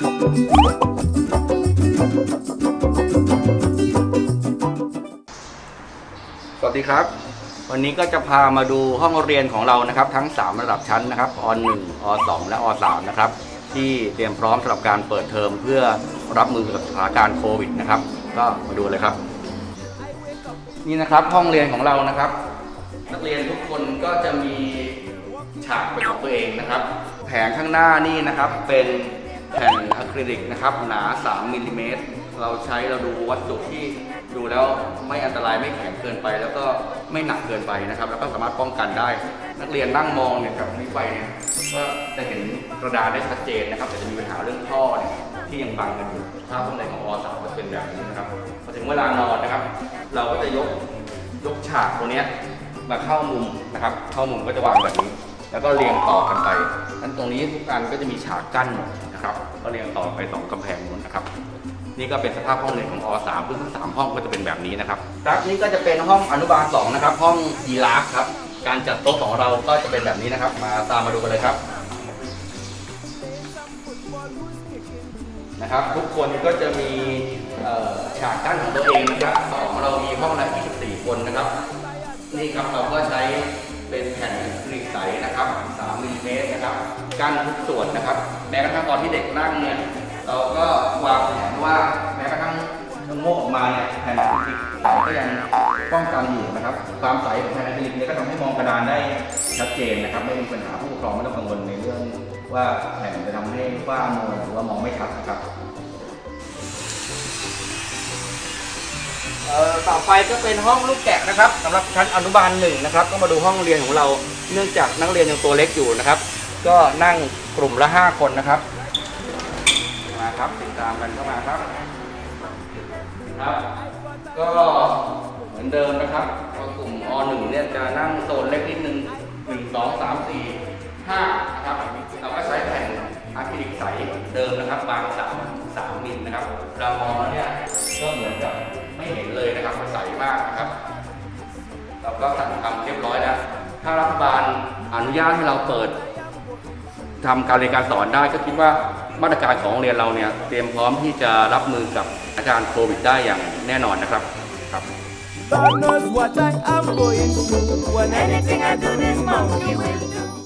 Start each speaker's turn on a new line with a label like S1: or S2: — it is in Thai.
S1: สวัสดีครับ วันนี้ก็จะพามาดูห้องเรียนของเรานะครับ ทั้ง 3 ระดับชั้นนะครับอ .1 อ .2 และอ .3 นะครับ ที่เตรียมพร้อมสำหรับการเปิดเทอมเพื่อรับมือกับสถานการณ์โควิดนะครับ ก็มาดูเลยครับ นี่นะครับห้องเรียนของเรานะครับ นักเรียนทุกคนก็จะมีฉากเป็นของตัวเองนะครับ แผงข้างหน้านี่นะครับเป็น ผ่นอะคริลิกนะครับหนา 3มิลลิเมตรเราใช้เราดูวัสดุที่ดูแล้วไม่อันตรายไม่แข็งเกินไป แล้วก็ไม่หนักเกินไปนะครับ แล้วก็สามารถป้องกันได้ นักเรียนนั่งมองเนี่ยกับนี้ไปเนี่ยก็จะเห็นกระดานได้ชัดเจนนะครับแต่จะมีปัญหาเรื่องท่อเนี่ยที่ยังบังกันอยู่ภาพข้างในของอสามก็เป็นแบบนี้นะครับพอถึงเวลานอนนะครับ เราก็จะยกยกฉากตัวเนี้ยมาเข้ามุมนะครับ เข้ามุมก็จะวางแบบนี้ แล้วก็เรียงต่อกันไปนั้นตรงนี้ทุกอันก็จะมีฉากกั้นหมด นะครับก็เรียงต่อไปสองกำแพงนู้นนะครับนี่ก็เป็นสภาพห้องเรียนของอ .3 ซึ่งทั้งสามห้องก็จะเป็นแบบนี้นะครับครับนี่ก็จะเป็นห้องอนุบาล2นะครับห้องยีราฟครับการจัดโต๊ะของเราก็จะเป็นแบบนี้นะครับ มาตามมาดูกันเลยครับนะครับ ทุกคนก็จะมีฉากกั้นของตัวเองนะครับของเรามีห้องละ24 คนนะครับ นี่ครับเราก็ใช้เป็นแผ่นอะคริลิกใสนะครับ3มิลลิเมตรนะครับ กั้นทุกส่วนนะครับ แม้กระทั่งตอนที่เด็กนั่งเนี่ยเราก็วางแผนว่าแม้กระทั่งโงกออกมาเนี่ยแผ่นอะคริลิกก็ยังป้องกันอยู่นะครับ ความใสของแผ่นอะคริลิกเนี่ยก็ทำให้มองกระดานได้ชัดเจนนะครับ ไม่มีปัญหาผู้ปกครองไม่ต้องกังวลในเรื่องว่าแผ่นจะทำให้ฝ้ามัวหรือว่ามองไม่ชัดนะครับต่อไปก็เป็นห้องลูกแกะนะครับสำหรับชั้นอนุบาลหนึ่งนะครับก็มาดูห้องเรียนของเราเนื่องจากนักเรียนยังตัวเล็กอยู่นะครับ ก็นั่งกลุ่มละ 5 คนนะครับ มาครับติดตามกันเข้ามาครับครับ ก็เหมือนเดิมนะครับก็กลุ่มอ .1 เนี่ยจะนั่งโซนเล็กนิดนึง1 2 3 4 5นะครับ เราก็ใช้แผ่นอะคริลิกใสเดิมนะครับบาง3 3มิลนะครับเรามองแล้วเนี่ยก็เหมือนกับไม่เห็นเลยนะครับมันใสมากนะครับ เราก็สั่งทำเรียบร้อยแล้วถ้ารัฐบาลอนุญาตให้เราเปิด ทำการเรียนการสอนได้ก็คิดว่ามาตรการของโรงเรียนเราเนี่ยเตรียมพร้อมที่จะรับมือกับสถานการณ์โควิดได้อย่างแน่นอนนะครับครับ
S2: God knows what I am going through. When
S3: Anything I do, this monkey will do.